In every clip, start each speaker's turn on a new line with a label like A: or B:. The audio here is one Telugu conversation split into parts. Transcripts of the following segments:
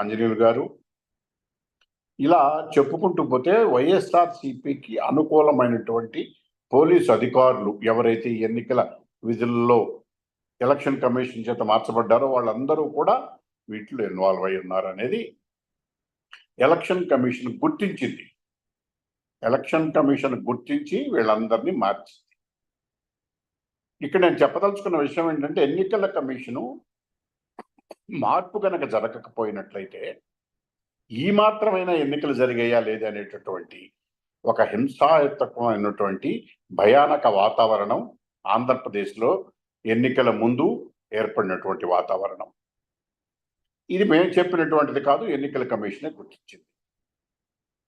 A: ఆంజనేయులు గారు. ఇలా చెప్పుకుంటూ పోతే వైఎస్ఆర్ సిపికి అనుకూలమైనటువంటి పోలీసు అధికారులు ఎవరైతే ఈ ఎన్నికల విధుల్లో ఎలక్షన్ కమిషన్ చేత మార్చబడ్డారో వాళ్ళందరూ కూడా వీటిలో ఇన్వాల్వ్ అయి ఉన్నారు అనేది ఎలక్షన్ కమిషన్ గుర్తించింది. ఎలక్షన్ కమిషన్ గుర్తించి వీళ్ళందరినీ మార్చింది. ఇక్కడ నేను చెప్పదలుచుకున్న విషయం ఏంటంటే ఎన్నికల కమిషను మార్పు కనుక జరగకపోయినట్లయితే ఈ మాత్రమైన ఎన్నికలు జరిగాయా లేదనేటటువంటి ఒక హింసాయుతమైనటువంటి భయానక వాతావరణం ఆంధ్రప్రదేశ్లో ఎన్నికల ముందు ఏర్పడినటువంటి వాతావరణం. ఇది మేము చెప్పినటువంటిది కాదు ఎన్నికల కమిషనే గుర్తించింది.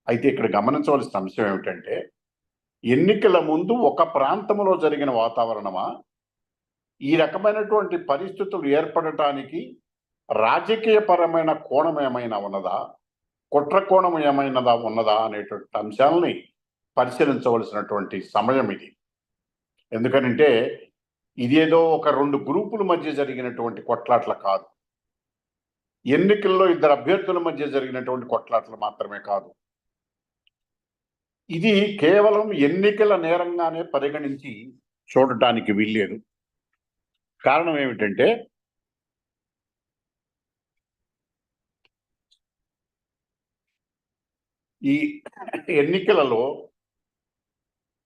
A: అయితే ఇక్కడ గమనించవలసిన అంశం ఏమిటంటే ఎన్నికల ముందు ఒక ప్రాంతంలో జరిగిన వాతావరణమా? ఈ రకమైనటువంటి పరిస్థితులు ఏర్పడటానికి రాజకీయపరమైన కోణం ఏమైనా ఉన్నదా? కుట్ర కోణం ఏమైనదా ఉన్నదా అనేటువంటి అంశాలని పరిశీలించవలసినటువంటి సమయం ఇది. ఎందుకనంటే ఇదేదో ఒక రెండు గ్రూపుల మధ్య జరిగినటువంటి కొట్లాట్ల కాదు. ఎన్నికల్లో ఇద్దరు అభ్యర్థుల మధ్య జరిగినటువంటి కొట్లాటలు మాత్రమే కాదు. ఇది కేవలం ఎన్నికల నేరంగానే పరిగణించి చూడటానికి వీల్లేదు. కారణం ఏమిటంటే ఈ ఎన్నికలలో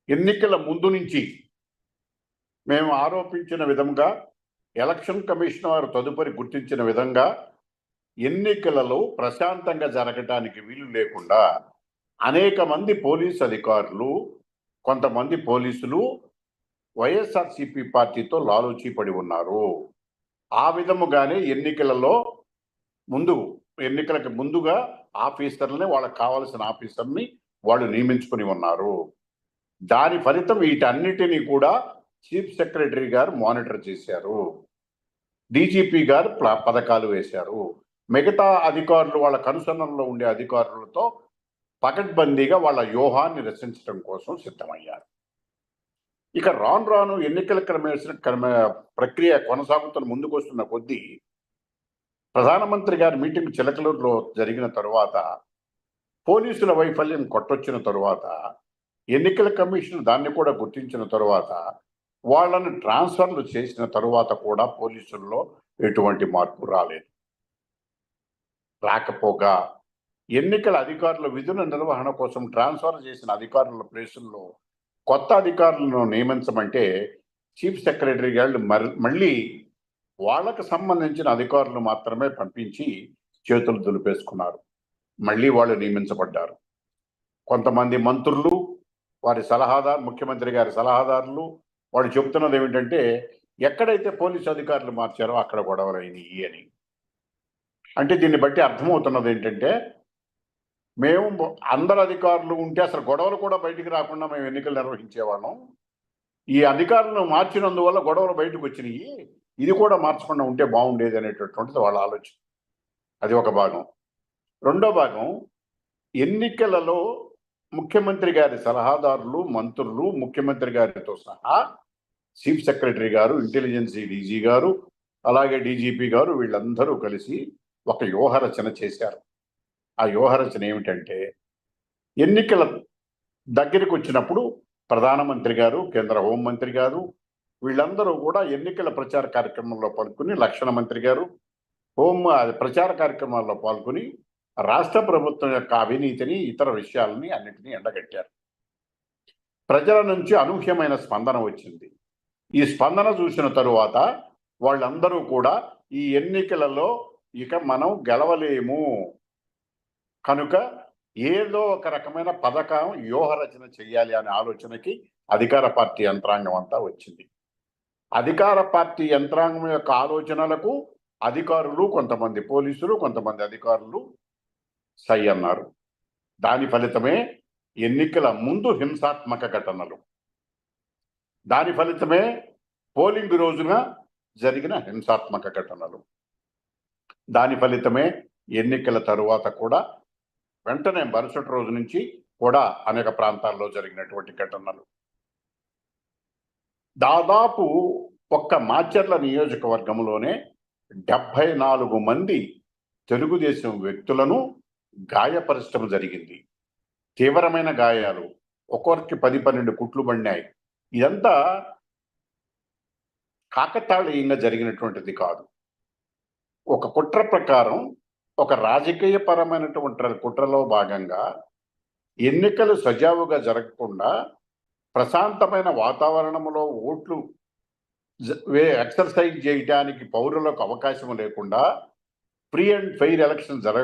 A: ఎన్నికల ముందు నుంచి మేము ఆరోపించిన విధంగా ఎలక్షన్ కమిషన్ వారు తదుపరి గుర్తించిన విధంగా ఎన్నికలలో ప్రశాంతంగా జరగటానికి వీలు లేకుండా అనేక మంది పోలీస్ అధికారులు కొంతమంది పోలీసులు వైఎస్ఆర్సిపి పార్టీతో లాలూచీ పడి ఉన్నారు. ఆ విధముగానే ఎన్నికలలో ముందు ఎన్నికలకు ముందుగా ఆఫీసర్లని వాళ్ళకి కావలసిన ఆఫీసర్ని వాళ్ళు నియమించుకుని ఉన్నారు. దాని ఫలితం వీటన్నిటినీ కూడా చీఫ్ సెక్రటరీ గారు మానిటర్ చేశారు. డీజీపీ గారు పథకాలు వేశారు. మిగతా అధికారులు వాళ్ళ కనుసరణలో ఉండే అధికారులతో పకడ్బందీగా వాళ్ళ వ్యూహాన్ని రచించడం కోసం సిద్ధమయ్యారు. ఇక రాను రాను ఎన్నికల క్రమేసిన క్రమ ప్రక్రియ కొనసాగుతున్న ముందుకు వస్తున్న కొద్దీ ప్రధానమంత్రి గారి మీటింగ్ చిలకలూరులో జరిగిన తరువాత పోలీసుల వైఫల్యం కొట్టొచ్చిన తరువాత ఎన్నికల కమిషన్ దాన్ని కూడా గుర్తించిన తరువాత వాళ్ళని ట్రాన్స్ఫర్లు చేసిన తరువాత కూడా పోలీసుల్లో ఎటువంటి మార్పు రాలేదు. రాకపోగా ఎన్నికల అధికారుల విధుల నిర్వహణ కోసం ట్రాన్స్ఫర్ చేసిన అధికారుల ప్లేసుల్లో కొత్త అధికారులను నియమించమంటే చీఫ్ సెక్రటరీ గారు మళ్ళీ వాళ్ళకు సంబంధించిన అధికారులు మాత్రమే పంపించి చేతులు దులిపేసుకున్నారు. మళ్ళీ వాళ్ళు నియమించబడ్డారు. కొంతమంది మంత్రులు వారి సలహాదారు ముఖ్యమంత్రి గారి సలహాదారులు వాళ్ళు చెబుతున్నది ఏమిటంటే ఎక్కడైతే పోలీసు అధికారులు మార్చారో అక్కడ గొడవలు అయినాయి అని. అంటే దీన్ని బట్టి అర్థమవుతున్నది ఏంటంటే మేము అందరు అధికారులు ఉంటే అసలు గొడవలు కూడా బయటికి రాకుండా మేము ఎన్నికలు నిర్వహించేవాళ్ళం. ఈ అధికారులను మార్చినందువల్ల గొడవలు బయటకు వచ్చినాయి. ఇది కూడా మార్చకుండా ఉంటే బాగుండేది అనేటటువంటిది వాళ్ళ ఆలోచన. అది ఒక భాగం. రెండో భాగం ఎన్నికలలో ముఖ్యమంత్రి గారి సలహాదారులు మంత్రులు ముఖ్యమంత్రి గారితో సహా చీఫ్ సెక్రటరీ గారు ఇంటెలిజెన్సీ డీజీ గారు అలాగే డీజీపీ గారు వీళ్ళందరూ కలిసి ఒక వ్యూహరచన చేశారు. ఆ వ్యూహరచన ఏమిటంటే ఎన్నికల దగ్గరికి వచ్చినప్పుడు ప్రధానమంత్రి గారు కేంద్ర హోంమంత్రి గారు వీళ్ళందరూ కూడా ఎన్నికల ప్రచార కార్యక్రమంలో పాల్గొని లక్షణ మంత్రి గారు హోం ప్రచార కార్యక్రమాల్లో పాల్గొని రాష్ట్ర ప్రభుత్వం యొక్క అవినీతిని ఇతర విషయాలని అన్నిటినీ ఎండగట్టారు. ప్రజల నుంచి అనూహ్యమైన స్పందన వచ్చింది. ఈ స్పందన చూసిన తరువాత వాళ్ళందరూ కూడా ఈ ఎన్నికలలో ఇక మనం గెలవలేము. కనుక ఏదో ఒక రకమైన పథకం వ్యూహరచన చేయాలి అనే ఆలోచనకి అధికార పార్టీ యంత్రాంగం అంతా వచ్చింది. అధికార పార్టీ యంత్రాంగం యొక్క ఆలోచనలకు అధికారులు కొంతమంది పోలీసులు కొంతమంది అధికారులు సై అన్నారు. దాని ఫలితమే ఎన్నికల ముందు హింసాత్మక ఘటనలు. దాని ఫలితమే పోలింగ్ రోజున జరిగిన హింసాత్మక ఘటనలు. దాని ఫలితమే ఎన్నికల తరువాత కూడా వెంటనే మరుసటి రోజు నుంచి కూడా అనేక ప్రాంతాల్లో జరిగినటువంటి ఘటనలు. దాదాపు ఒక్క మాచర్ల నియోజకవర్గంలోనే డెబ్బై నాలుగు మంది తెలుగుదేశం వ్యక్తులను గాయపరచడం జరిగింది. తీవ్రమైన గాయాలు ఒక్కొక్కరికి పది పన్నెండు కుట్లు పడినాయి. ఇదంతా కాకతాళీయంగా జరిగినటువంటిది కాదు. ఒక కుట్ర ప్రకారం ఒక రాజకీయ పరమైనటువంటి కుట్రలో భాగంగా ఎన్నికలు సజావుగా జరగకుండా ప్రశాంతమైన వాతావరణంలో ఓట్లు వే ఎక్సర్సైజ్ చేయడానికి పౌరులకు అవకాశం లేకుండా ఫ్రీ అండ్ ఫెయిర్ ఎలక్షన్ జరగ